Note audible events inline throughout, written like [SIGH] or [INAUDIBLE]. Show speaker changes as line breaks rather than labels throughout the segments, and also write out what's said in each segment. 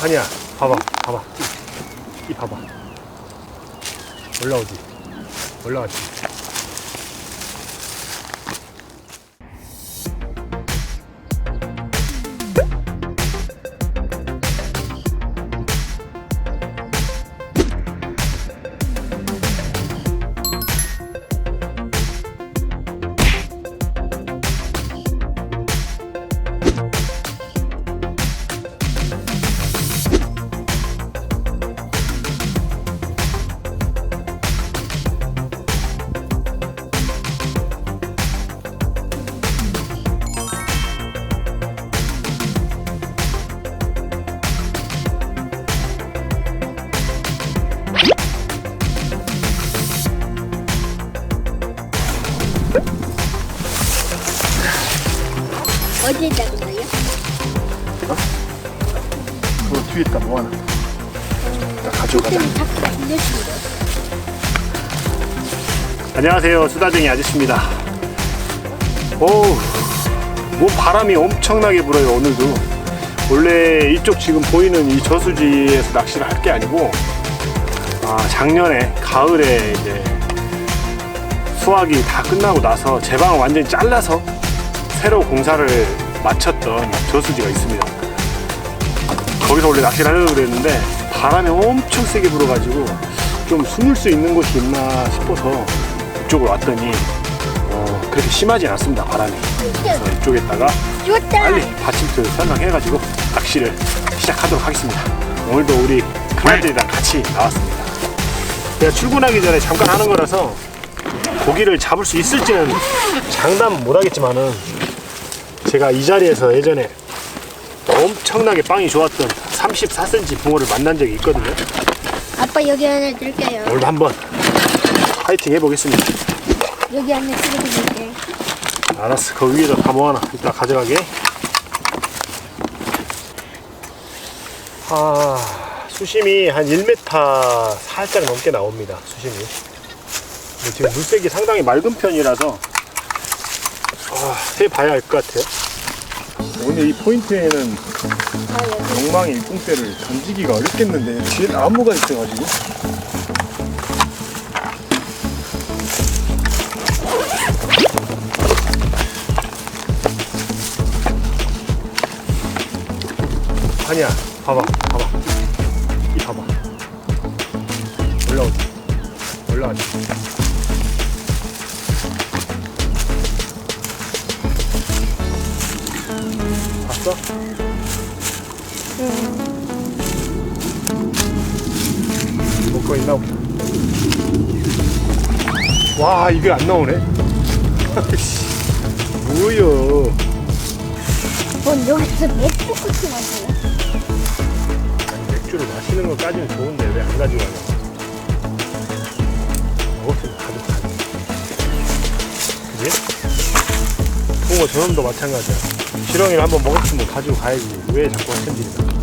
아니야. 봐봐 봐봐. 이 봐봐. 올라오지? 올라왔지 그 뒤에 있다 뭐하나. 자 가져가자. 안녕하세요. 수다쟁이 아저씨입니다. 오우 뭐 바람이 엄청나게 불어요 오늘도. 원래 이쪽 지금 보이는 이 저수지에서 낚시를 할 게 아니고 아 작년에 가을에 이제 수확이 다 끝나고 나서 제 방을 완전히 잘라서 새로 공사를 마쳤던 저수지가 있습니다 거기서 원래 낚시를 하려고 그랬는데 바람이 엄청 세게 불어가지고 좀 숨을 수 있는 곳이 있나 싶어서 이쪽으로 왔더니 어, 그렇게 심하지 않습니다 바람이. 그래서 이쪽에다가. 빨리 받침투 설명해가지고 낚시를 시작하도록 하겠습니다. 오늘도 우리 큰아들이랑 같이 나왔습니다. 제가 출근하기 전에 잠깐 하는 거라서 고기를 잡을 수 있을지는 장담 못하겠지만은 제가 이 자리에서 예전에 엄청나게 빵이 좋았던 34cm 붕어를 만난 적이 있거든요.
아빠 여기 하나 줄게요.
오늘도 한번 파이팅 해보겠습니다.
여기 안에 들어줄게.
알았어. 그 위에다 다 모아놔 이따 가져가게. 아 수심이 한 1m 살짝 넘게 나옵니다 수심이. 근데 지금 물색이 상당히 맑은 편이라서 아, 해봐야 알 것 같아요. 오늘 이 포인트에는 엉망이 일봉대를 던지기가 어렵겠는데 뒤에 나무가 있어가지고. 아니야 봐봐 봐봐. 이 봐봐. 올라오지. 올라가지. 봤어? 먹고 있나 보다. 와, 이게 안 나오네. [LAUGHS] 뭐여.
뭔 여기서 맥주 쿠키 만들어.
아니, 맥주를 마시는 것까지는 좋은데 왜 안 가져가냐. 먹었으면 가져가. 그지? 붕어 저놈도 마찬가지야. 지렁이를 한번 먹었으면 가지고 가야지. 왜 자꾸 흔들리나.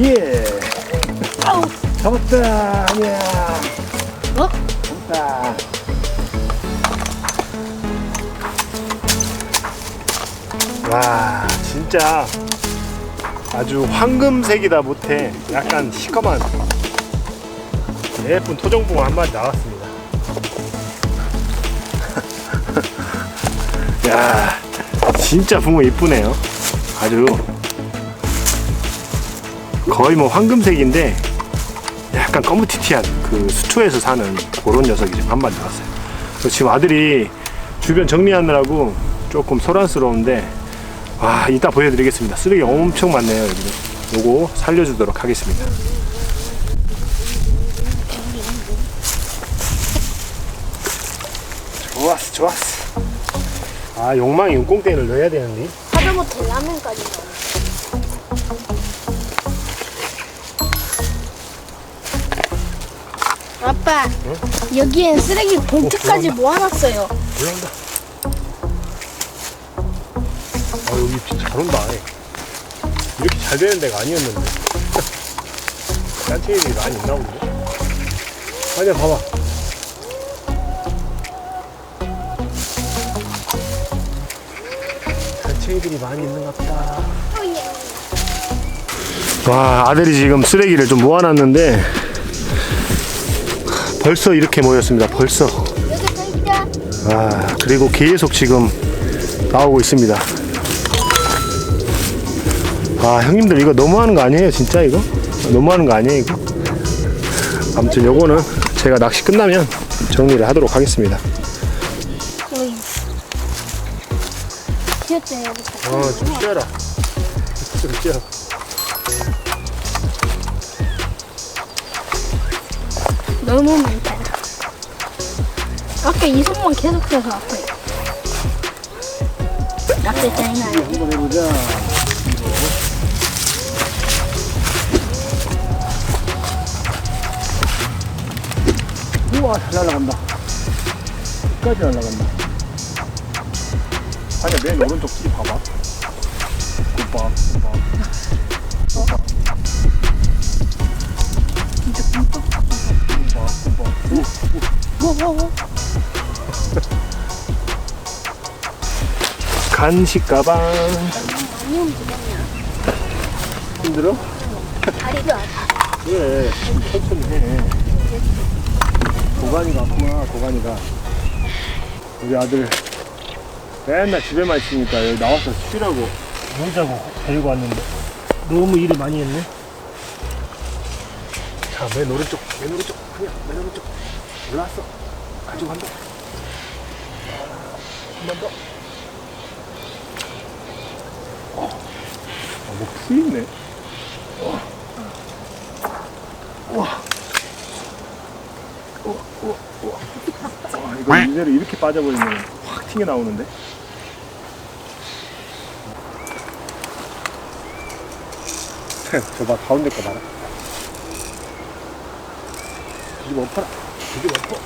예. 아우, 잡았다. 아니야.
어?
잡았다. 와 진짜 아주 황금색이다 못해 약간 시커먼 예쁜 토종붕어 한 마리 나왔습니다 [LAUGHS] 야 진짜 붕어 이쁘네요 아주 거의 뭐 황금색인데 약간 거무튀튀한 그 수초에서 사는 그런 녀석이 지금 한 마리 나왔어요. 그래서 지금 아들이 주변 정리하느라고 조금 소란스러운데 와 이따 보여드리겠습니다. 쓰레기 엄청 많네요 여기는 요거 살려주도록 하겠습니다. 좋았어. 아, 욕망이 용꽁대를 넣어야 되는데.
하다못해 라면까지 아빠, 여기엔 쓰레기 봉투까지 모아놨어요.
올라온다. 아, 여기 진짜 잘 온다. 이렇게 잘 되는 데가 아니었는데. [LAUGHS] 짠체이들이 많이 있나 본데? 아니야, 봐봐. 짠체이들이 많이 있는 것 같다. 와, 아들이 지금 쓰레기를 좀 모아놨는데, 벌써 이렇게 모였습니다. 벌써. 아 그리고 계속 지금 나오고 있습니다 아 형님들 이거 너무하는 거 아니에요 진짜 이거 너무하는 거 아니에요 이거 아무튼 요거는 제가 낚시 끝나면 정리를 하도록 하겠습니다
여기.
어좀 쉬어라 좀 쉬어
너무 많다. 아까 이 손만 계속해서 아파요. 낚시 짜증나요.
한번 해보자 우와 잘 날아간다 끝까지 날아간다 아니야 맨 오른쪽 끼 봐봐
진짜.
굿봐 굿봐
뭐, 뭐, 뭐.
간식 가방. 힘들어?
다리가 아파.
그래 천천히 해 고관이가 아프구나 고관이가 우리 아들 맨날 집에만 있으니까 여기 나와서 쉬라고 놀자고 데리고 왔는데 너무 일을 많이 했네 자 맨 오른쪽 맨 오른쪽 그냥 맨 오른쪽 올라왔어. 가지고 간다 한 번 더. 어, 아, 뭐 풀리네. 와, 이거 이대로 이렇게 빠져버리면 확 튕겨 나오는데. [LAUGHS] 저봐 가운데 거 봐라. 엎어라. 뒤집어 엎어.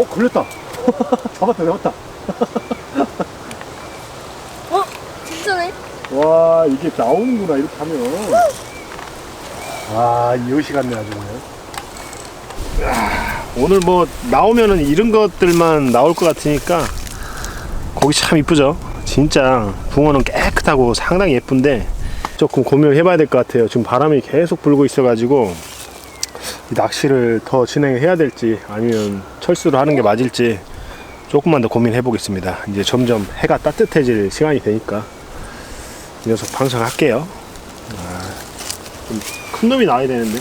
어 걸렸다. [LAUGHS] 잡았다 잡았다. [LAUGHS]
어? 진짜네?
와 이게 나오는구나 이렇게 하면. 와 이것이 같네 아주 그냥. 야, 오늘 뭐 나오면은 이런 것들만 나올 것 같으니까 고기 참 이쁘죠. 진짜 붕어는 깨끗하고 상당히 예쁜데 조금 고민을 해봐야 될 것 같아요. 지금 바람이 계속 불고 있어가지고 이 낚시를 더 진행해야 될지 아니면 철수를 하는 게 맞을지 조금만 더 고민해 보겠습니다. 이제 점점 해가 따뜻해질 시간이 되니까 이 녀석 방송할게요. 아, 좀큰 놈이 나와야 되는데.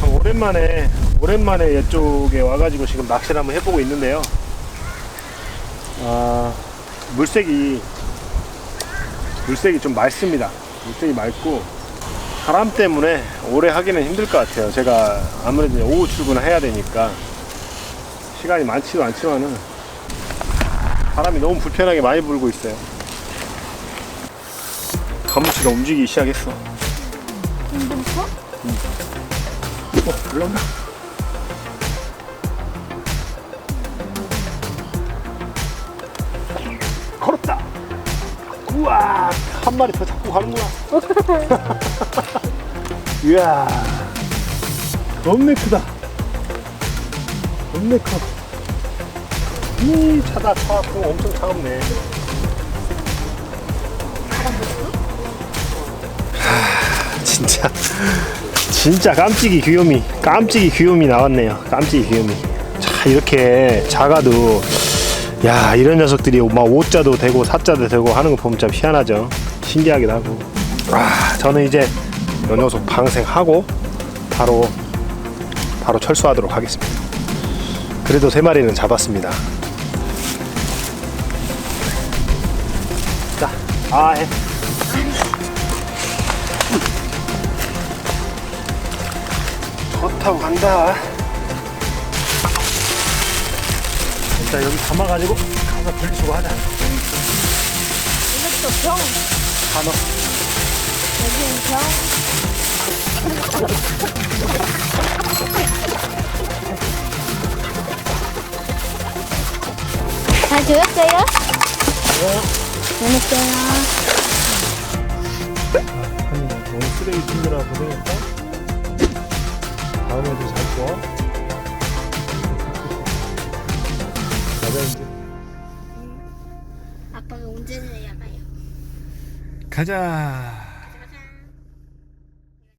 참 오랜만에 오랜만에 이쪽에 와가지고 지금 낚시를 한번 해보고 있는데요. 아 물색이 물색이 좀 맑습니다. 물색이 맑고 바람 때문에 오래 하기는 힘들 것 같아요. 제가 아무래도 오후 출근을 해야 되니까 시간이 많지도 않지만은 바람이 너무 불편하게 많이 불고 있어요. 가무치가 움직이기 시작했어.
힘들어?
어, 올라온다. 우와, 한 마리 더 잡고 가는구나. [LAUGHS] 이야, 겁내 크다. 겁내 커. 이 차다 차고 엄청 차갑네. 하, 진짜. 진짜 깜찍이 귀요미 깜찍이 귀요미 나왔네요 깜찍이 귀요미 자 이렇게 작아도 야 이런 녀석들이 막 오자도 되고 사자도 되고 하는 거 보면 참 희한하죠 신기하기도 하고 아 저는 이제 이 녀석 방생하고 바로 바로 철수하도록 하겠습니다 그래도 세 마리는 잡았습니다 자, 아, 예. 좋다고 간다. 일단 여기 감아가지고 가서 분리수거 하자.
이것도 병.
간호.
여기는 병. 잘 들었어요? 재밌어요.
아니, 너무 쓰레기 챙겨라 고생했다. 다음에도 잘 줘. 가자, 이제.
아빠가 운전을 해야 가요.
가자.